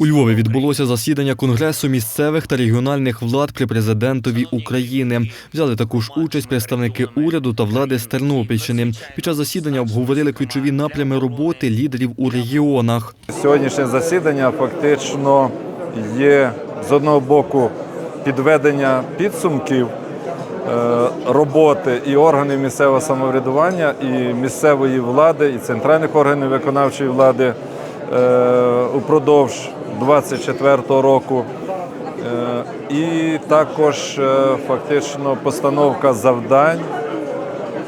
У Львові відбулося засідання Конгресу місцевих та регіональних влад при президентові України. Взяли також участь представники уряду та влади з Тернопільщини. Під час засідання обговорили ключові напрями роботи лідерів у регіонах. Сьогоднішнє засідання фактично є з одного боку підведення підсумків е, роботи і органів місцевого самоврядування, і місцевої влади, і центральних органів виконавчої влади упродовж 24 року. Е, І також е, фактично постановка завдань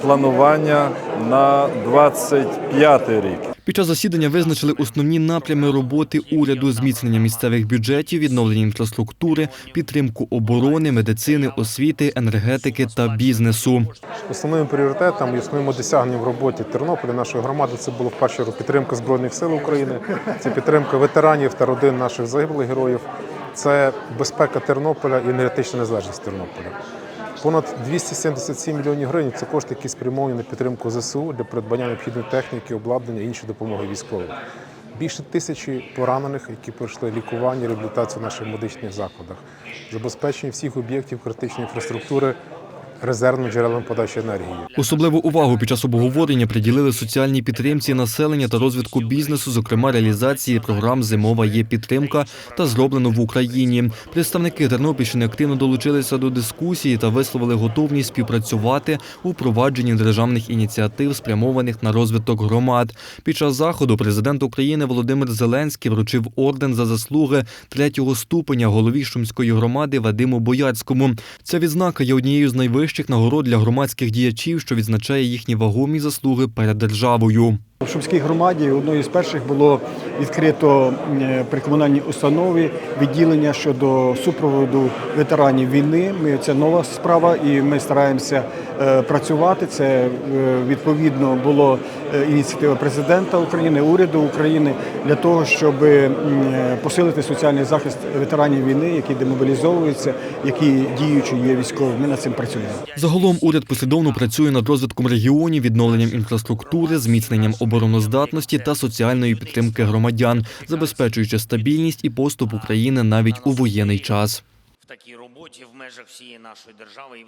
планування на 25 рік. Під час засідання визначили основні напрями роботи уряду: зміцнення місцевих бюджетів, відновлення інфраструктури, підтримку оборони, медицини, освіти, енергетики та бізнесу. Основним пріоритетом і основним досягненням в роботі Тернополя нашої громади це було в першу чергу підтримка збройних сил України, це підтримка ветеранів та родин наших загиблих героїв, це безпека Тернополя і енергетична незалежність Тернополя. Понад 277 мільйонів гривень це кошти, які спрямовані на підтримку ЗСУ для придбання необхідної техніки, обладнання і іншої допомоги військовим. Більше тисячі поранених, які пройшли лікування, реабілітацію в наших медичних закладах, забезпечення всіх об'єктів критичної інфраструктури резервним джерелом подачі енергії. Особливу увагу під час обговорення приділили соціальній підтримці населення та розвитку бізнесу, зокрема реалізації програм Зимова є підтримка та зроблено в Україні. Представники Тернопільщини активно долучилися до дискусії та висловили готовність співпрацювати у впровадженні державних ініціатив, спрямованих на розвиток громад. Під час заходу президент України Володимир Зеленський вручив орден за заслуги третього ступеня голові Шумської громади Вадиму Бояцькому. Ця відзнака є однією з найвищих нагород для громадських діячів, що відзначає їхні вагомі заслуги перед державою. В Шумській громаді одною з перших було відкрито е, при комунальній установі відділення щодо супроводу ветеранів війни. Ми це нова справа, і ми стараємося е, працювати. Це е, відповідно було ініціатива президента України, уряду України для того, щоб посилити соціальний захист ветеранів війни, які демобілізовуються, які діючі є військовими. Ми над цим працюємо. Загалом уряд послідовно працює над розвитком регіонів, відновленням інфраструктури, зміцненням обороноздатності та соціальної підтримки громадян, забезпечуючи стабільність і поступ України навіть у воєнний час. в такій роботі в межах всієї нашої держави.